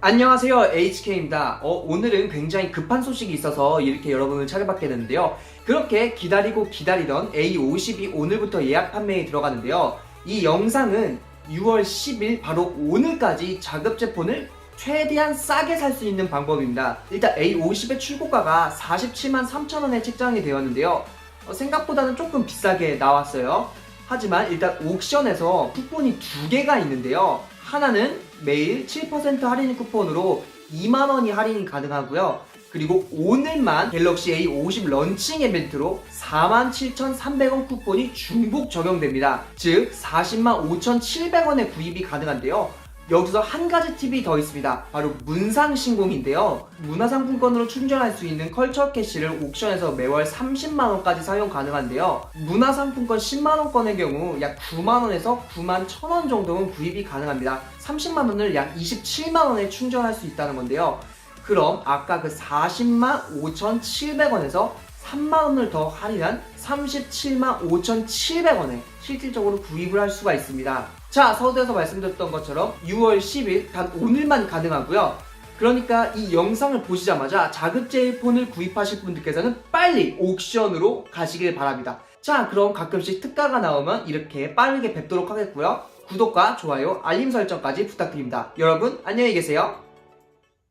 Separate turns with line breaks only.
안녕하세요 HK입니다. 어, 오늘은 굉장히 급한 소식이 있어서 이렇게 여러분을 찾아뵙게 됐는데요. 그렇게 기다리고 기다리던 A50이 오늘부터 예약 판매에 들어가는데요. 이 영상은 6월 10일 바로 오늘까지 자급제 폰을 최대한 싸게 살 수 있는 방법입니다. 일단 A50의 출고가가 47만 3천원에 책정이 되었는데요. 어, 생각보다는 조금 비싸게 나왔어요. 하지만 일단 옥션에서 쿠폰이 두 개가 있는데요. 하나는 매일 7% 할인 쿠폰으로 2만원이 할인이 가능하고요. 그리고 오늘만 갤럭시 A50 런칭 이벤트로 47,300원 쿠폰이 중복 적용됩니다. 즉 40만 5,700원에 구입이 가능한데요. 여기서 한 가지 팁이 더 있습니다. 바로 문상 신공인데요. 문화상품권으로 충전할 수 있는 컬처 캐시를 옥션에서 매월 30만원까지 사용 가능한데요. 문화상품권 10만원권의 경우 약 9만원에서 9만 1천원 정도는 구입이 가능합니다. 30만원을 약 27만원에 충전할 수 있다는 건데요. 그럼 아까 그 40만 5,700원에서 3만원을 더 할인한 37만 5,700원에 실질적으로 구입을 할 수가 있습니다. 자, 서두에서 말씀드렸던 것처럼 6월 10일 단 오늘만 가능하고요. 그러니까 이 영상을 보시자마자 자급제 폰을 구입하실 분들께서는 빨리 옥션으로 가시길 바랍니다. 자, 그럼 가끔씩 특가가 나오면 이렇게 빠르게 뵙도록 하겠고요. 구독과 좋아요, 알림 설정까지 부탁드립니다. 여러분, 안녕히 계세요.